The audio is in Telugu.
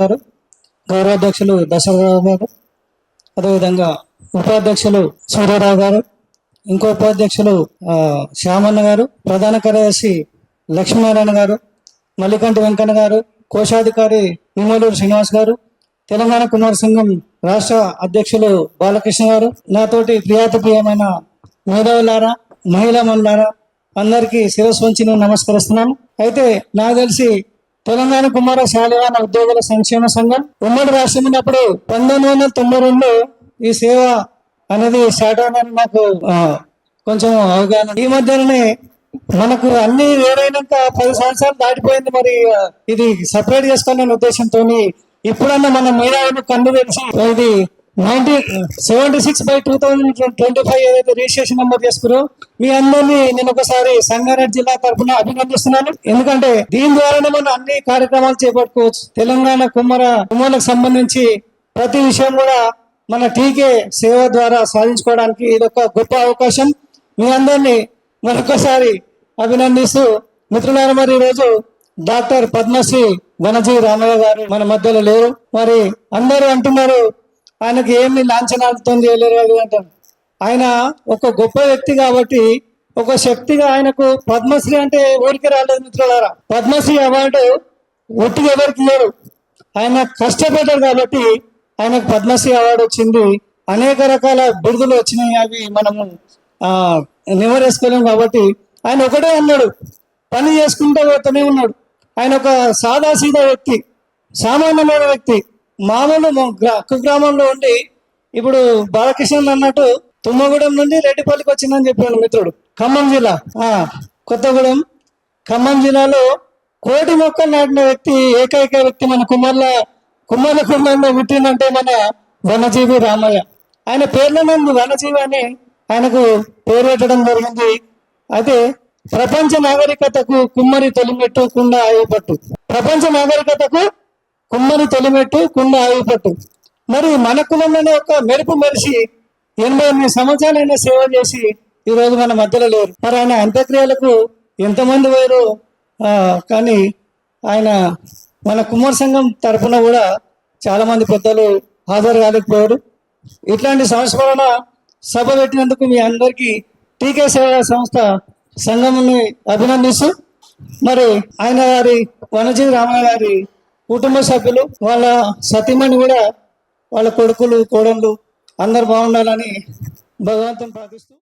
గారు గౌరవాధ్యక్షులు దశరథరావు గారు అదేవిధంగా ఉపాధ్యక్షులు సూర్యారావు గారు ఇంకో ఉపాధ్యక్షులు శ్యామన్న గారు ప్రధాన కార్యదర్శి లక్ష్మీనారాయణ గారు మల్లికంటి వెంకన్న గారు కోశాధికారి నిమ్మలూరు శ్రీనివాస్ గారు తెలంగాణ కుమార సంఘం రాష్ట్ర అధ్యక్షులు బాలకృష్ణ గారు నాతోటి ప్రియాతప్రియమైన మేధావులారా మహిళా మనులారా అందరికీ శిరస్సు వంచి నేను నమస్కరిస్తున్నాను. అయితే నాకు తెలిసి తెలంగాణ కుమార శాలివాన ఉద్యోగుల సంక్షేమ సంఘం ఉమ్మడి రాష్ట్రం ఉన్నప్పుడు పంతొమ్మిది వందల తొంభై రెండులో ఈ సేవ అనేది స్టార్ట్ అయిందని నాకు కొంచెం అవగాహన. ఈ మధ్యలోనే మనకు అన్ని ఏడైనంత పది సంవత్సరాలు దాటిపోయింది మరి ఇది సపరేట్ చేసుకోవాలనే ఉద్దేశంతో ఇప్పుడన్నా మన మీడియాను కన్ను తెలిసి ఇది nineteen seventy six by two thousand twenty five ఏదైతే రిజిస్ట్రేషన్ నెంబర్ చేసుకురో మీ అందరినీ నేను ఒకసారి సంగారెడ్డి జిల్లా తరఫున అభినందిస్తున్నాను. ఎందుకంటే దీని ద్వారానే మనం అన్ని కార్యక్రమాలు చేపట్టుకోవచ్చు. తెలంగాణ కుమ్మర కుమ్మలకు సంబంధించి ప్రతి విషయం కూడా మన టీకే సేవ ద్వారా సాధించుకోవడానికి ఇది ఒక గొప్ప అవకాశం. మీ అందరినీ మరొకసారి అభినందిస్తూ మిత్రులారా మరి ఈరోజు డాక్టర్ పద్మశ్రీ వనజీ రామయ్య గారు మన మధ్యలో లేరు. మరి అందరూ అంటున్నారు ఆయనకు ఏమి లాంఛనార్థం చేయలేరు అది అంటారు. ఆయన ఒక గొప్ప వ్యక్తి కాబట్టి ఒక శక్తిగా ఆయనకు పద్మశ్రీ అంటే ఊరికి రాలేదు మిత్రులారా? పద్మశ్రీ అవార్డు ఒట్టిగా ఎవరికి లేరు ఆయన కష్టపడ్డారు కాబట్టి ఆయనకు పద్మశ్రీ అవార్డు వచ్చింది. అనేక రకాల బిరుదులు వచ్చినాయి అవి మనము నివరేసుకోలేము కాబట్టి ఆయన ఒకటే అన్నాడు పని చేసుకుంటూ పోతూనే ఉన్నాడు. ఆయన ఒక సాదా సీదా వ్యక్తి సామాన్యమైన వ్యక్తి. మామూలు మా గ్రా- కుగ్రామంలో ఉండి ఇప్పుడు బాలకృష్ణ అన్నట్టు తుమ్మగూడెం నుండి రెడ్డిపల్లికి వచ్చిందని చెప్పాడు మిత్రుడు. ఖమ్మం జిల్లా. ఆ కొత్తగూడెం. ఖమ్మం జిల్లాలో కోటి మొక్కలు నాటిన వ్యక్తి ఏకైక వ్యక్తి మన కుమార్ల కుమార్ల కుమ్మర్లో పుట్టిందంటే మన వనజీవి రామయ్య. ఆయన పేర్ల నుండి వనజీవి అని ఆయనకు పేరు పెట్టడం జరిగింది. అయితే ప్రపంచ నాగరికతకు కుమ్మరి తొలిమెట్టు కుండ ఆయుపట్టు ప్రపంచ నాగరికతకు కుమ్మని తొలిమెట్టు కుండ ఆయుపట్టు. మరి మన కులంలోనే ఒక మెరుపు మనిషి ఎనభై ఎనిమిది సంవత్సరాలైన సేవ చేసి ఈ రోజు మన మధ్యలో లేరు. మరి ఆయన అంత్యక్రియలకు ఎంతమంది పోయారు కానీ ఆయన మన కుమార్ సంఘం తరఫున కూడా చాలామంది పెద్దలు హాజరు కాలేకపోయారు. ఇట్లాంటి సంస్మరణ సభ పెట్టినందుకు మీ అందరికీ టీకే సేవా సంస్థ సంఘంని అభినందిస్తూ మరి ఆయన గారి వనజీవి రామయ్య గారి కుటుంబ సభ్యులు వాళ్ళ సతీమణి కూడా వాళ్ళ కొడుకులు కోడళ్ళు అందరు బాగుండాలని భగవంతుని ప్రార్థిస్తూ